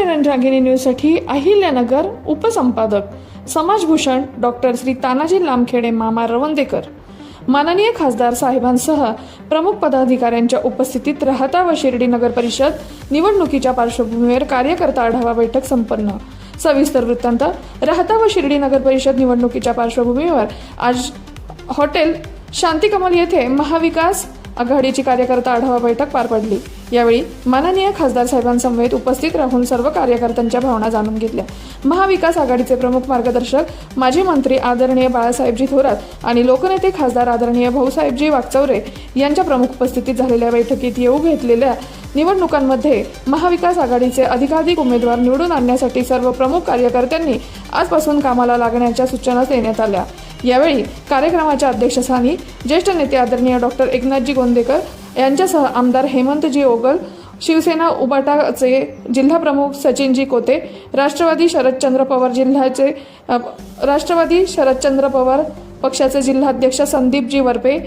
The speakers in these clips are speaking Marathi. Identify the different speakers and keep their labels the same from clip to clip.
Speaker 1: रणरागिणी न्यूजसाठी अहिल्यानगर उपसंपादक समाजभूषण डॉक्टर श्री तानाजी लामखेडे मामा रवंदेकर. माननीय खासदार साहेबांसह प्रमुख पदाधिकाऱ्यांच्या उपस्थितीत राहता व शिर्डी नगर परिषद निवडणुकीच्या पार्श्वभूमीवर कार्यकर्ता आढावा बैठक संपन्न. सविस्तर वृत्तांत राहता व शिर्डी नगर परिषद निवडणुकीच्या पार्श्वभूमीवर आज हॉटेल शांतिकमल येथे महाविकास आघाडीची कार्यकर्ता आढावा बैठक पार पडली. यावेळी माननीय खासदार साहेबांसमवेत उपस्थित राहून सर्व कार्यकर्त्यांच्या भावना जाणून घेतल्या. महाविकास आघाडीचे प्रमुख मार्गदर्शक माजी मंत्री आदरणीय बाळासाहेबजी थोरात आणि लोकनेते खासदार आदरणीय भाऊसाहेबजी वागचौरे यांच्या प्रमुख उपस्थितीत झालेल्या बैठकीत येऊ घेतलेल्या निवडणुकांमध्ये महाविकास आघाडीचे अधिकाधिक उमेदवार निवडून आणण्यासाठी सर्व प्रमुख कार्यकर्त्यांनी आजपासून कामाला लागण्याच्या सूचना देण्यात आल्या. यावेळी कार्यक्रमाच्या अध्यक्षस्थानी ज्येष्ठ नेते आदरणीय डॉक्टर एकनाथजी गोंदेकर यांच्यासह आमदार हेमंतजी ओगल शिवसेना उबाटाचे जिल्हा प्रमुख सचिनजी कोते राष्ट्रवादी शरदचंद्र पवार जिल्ह्याचे राष्ट्रवादी शरदचंद्र पवार पक्षाचे जिल्हाध्यक्ष संदीपजी वरपे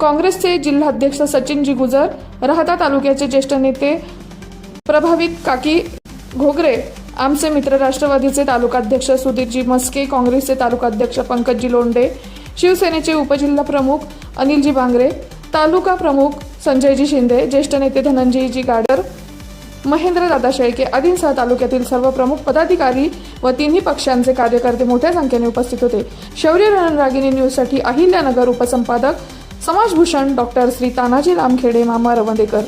Speaker 1: काँग्रेसचे जिल्हाध्यक्ष सचिनजी गुजर राहता तालुक्याचे ज्येष्ठ नेते प्रभावित काकी घोगरे आमचे मित्र राष्ट्रवादीचे तालुकाध्यक्ष सुधीरजी मस्के काँग्रेसचे तालुकाध्यक्ष पंकजजी लोंडे शिवसेनेचे उपजिल्हा प्रमुख अनिलजी बांगरे तालुका प्रमुख संजयजी शिंदे ज्येष्ठ नेते धनंजयजी गाडर महेंद्र दादा शेळके आदींसह तालुक्यातील सर्व प्रमुख पदाधिकारी व तिन्ही पक्षांचे कार्यकर्ते मोठ्या संख्येने उपस्थित होते. शौर्य रणरागिणी न्यूजसाठी अहिल्यानगर उपसंपादक समाजभूषण डॉक्टर श्री तानाजी लामखेडे मामा रवंदेकर.